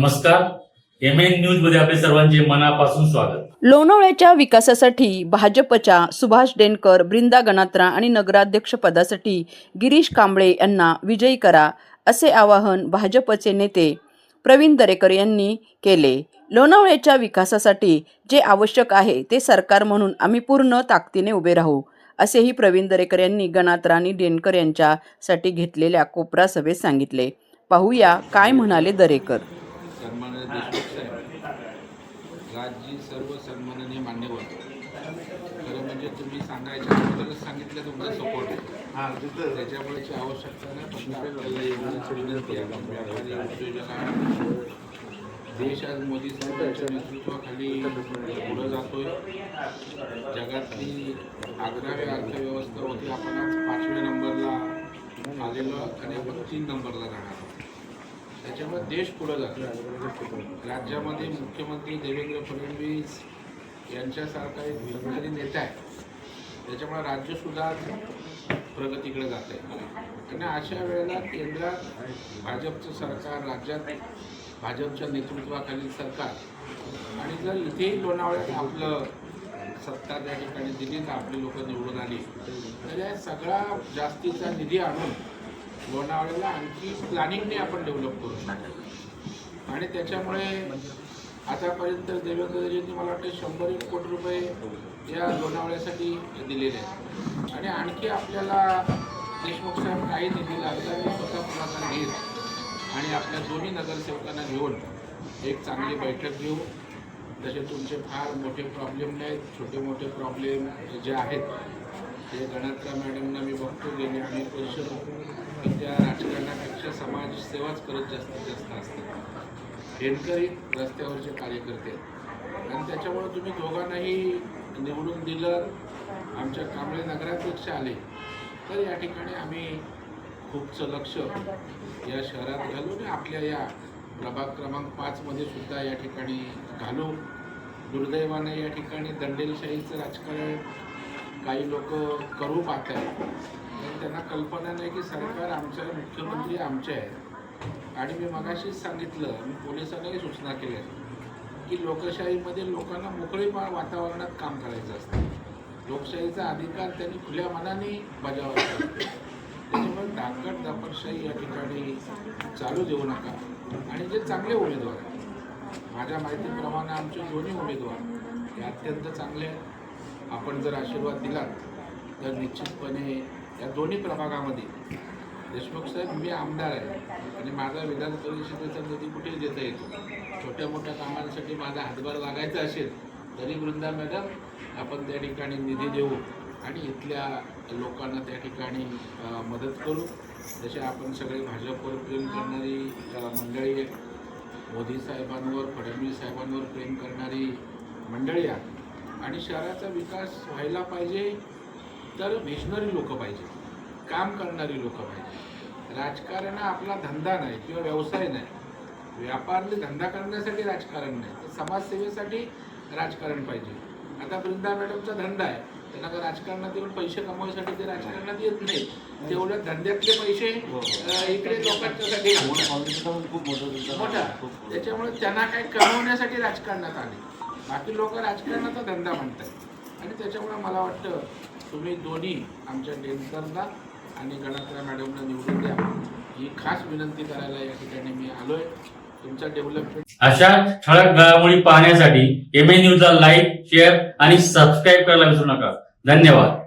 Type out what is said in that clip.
नमस्कार. M N न्यूजमध्ये आपले सर्वांचे मनापासून स्वागत. लोणावळ्याच्या विकासासाठी भाजपच्या सुभाष डेनकर ब्रिंदा गणात्रा आणि नगराध्यक्ष पदासाठी गिरीश कांबळे यांना विजयी करा असे आवाहन भाजपचे नेते प्रवीण दरेकर यांनी केले. लोणावळ्याच्या विकासासाठी जे आवश्यक आहे ते सरकार म्हणून आम्ही पूर्ण ताकदीने उभे राहू असेही प्रवीण दरेकर यांनी गणात्रा आणि डेनकर यांच्यासाठी घेतलेल्या कोपरा सभेत सांगितले. पाहूया काय म्हणाले दरेकर. देशमुख साहेब राज्य सर्व सन्माननीय मान्यवर खरं म्हणजे तुम्ही सांगायच्या अगोदरच सांगितलं तुमचा सपोर्ट आहे. त्याच्यामुळेची आवश्यकता नाही एवढंच विनंती आहे. देश आज मोदी साहेबांच्या नेतृत्वाखाली पुढं जातोय. जगातली अकरावी अर्थव्यवस्था होती आपण आज पाचव्या नंबरला आलेलो आणि आपण तीन नंबरला राहणार आहोत. त्याच्यामुळे देश पुढं जातो. राज्यामध्ये मुख्यमंत्री देवेंद्र फडणवीस यांच्यासारखा एक विरोधी नेता आहे. त्याच्यामुळे राज्यसुद्धा प्रगतीकडे जात आहे आणि अशा वेळेला केंद्रात भाजपचं सरकार राज्यात भाजपच्या नेतृत्वाखालील सरकार आणि जर इथेही लोणावळ्यात आपलं सत्ता त्या ठिकाणी दिली तर आपली लोक निवडून आली तर या सगळा जास्तीचा निधी आणून लोणावळ्याला आणखी प्लॅनिंगने आपण डेव्हलप करू शकतो. आणि त्याच्यामुळे आतापर्यंत देवेंद्रजींनी मला वाटतं शंभर एक कोटी रुपये या लोणावळ्यासाठी दिलेले आहेत. आणि आणखी आपल्याला देशमुख साहेब काही निधी लागला मी स्वतः पुढाकार घेईन आणि आपल्या दोन्ही नगरसेवकांना घेऊन एक चांगली बैठक घेऊ. जसे तुमचे फार मोठे प्रॉब्लेम नाहीत छोटे मोठे प्रॉब्लेम जे आहेत ते गणात्रा मॅडमना मी बघतो गेले अनेक वर्ष त्या राजकारणापेक्षा समाजसेवाच करत जास्तीत जास्त असतात हेडकरी रस्त्यावरचे कार्यकर्ते आहेत. आणि त्याच्यामुळे तुम्ही दोघांनाही निवडून दिलं आमच्या कांबळे नगराध्यक्ष आले तर या ठिकाणी आम्ही खूपचं लक्ष या शहरात घालू आणि आपल्या या प्रभाग क्रमांक पाचमध्ये सुद्धा या ठिकाणी घालू दुर्दैवाने या ठिकाणी दंडेलशाहीचं राजकारण काही लोक करू पाहत आहेत त्यांना कल्पना नाही की सरकार आमचं मुख्यमंत्री आमचे आहेत. आणि मी मगाशीच सांगितलं मी पोलिसांनाही सूचना केल्या की लोकशाहीमध्ये लोकांना मोकळी वातावरणात काम करायचं असतं. लोकशाहीचा अधिकार त्यांनी खुल्या मनाने बजावायचा असतो त्याच्यामुळे दाकड दापटशाही या ठिकाणी चालू देऊ नका. आणि जे चांगले उमेदवार आहेत माझ्या माहितीप्रमाणे आमचे दोन्ही उमेदवार हे अत्यंत चांगले आहेत. आपण जर आशीर्वाद दिलात तर निश्चितपणे या दोन्ही प्रभागामध्ये देशमुख साहेब मी आमदार आहे आणि माझा विधान परिषदेचा निधी कुठेही देता येतो छोट्या मोठ्या कामांसाठी माझा हातभार लागायचा असेल तरी वृंदा मॅडम आपण त्या ठिकाणी निधी देऊ आणि इथल्या लोकांना त्या ठिकाणी मदत करू. जसे आपण सगळे भाजपवर प्रेम करणारी मंडळी आहे मोदी साहेबांवर फडणवीस साहेबांवर प्रेम करणारी मंडळी आहे आणि शहराचा विकास व्हायला पाहिजे तर व्हिजनरी लोक पाहिजे काम करणारी लोक पाहिजे. राजकारण हा आपला धंदा नाही किंवा व्यवसाय नाही. व्यापारले धंदा करण्यासाठी राजकारण नाही. तर समाजसेवेसाठी राजकारण पाहिजे. आता वृंदा मॅडमचा धंदा आहे. त्यांना का राजकारणात येऊन पैसे कमवायसाठी ते राजकारणात येत नाही तेवढ्या धंद्यातले पैसे अं, इकडे लोकांच्यासाठी मोठं. मोठा. त्याच्यामुळे त्यांना काय कमवण्यासाठी राजकारणात आले. बाकी लोक राजकारणाचा धंदा म्हणतात आणि त्याच्यामुळे मला वाटतं तुम्ही दोन्ही आमच्या डेनकरला आणि गणात्रा मॅडमला निवडून द्या. ही खास विनंती करायला या ठिकाणी मी आलोय. तुमचा डेव्हलपमेंट अशा ठळक घडामोडी पाहण्यासाठी एम ए न्यूजला लाईक शेअर आणि सबस्क्राईब करायला विसरू नका. धन्यवाद.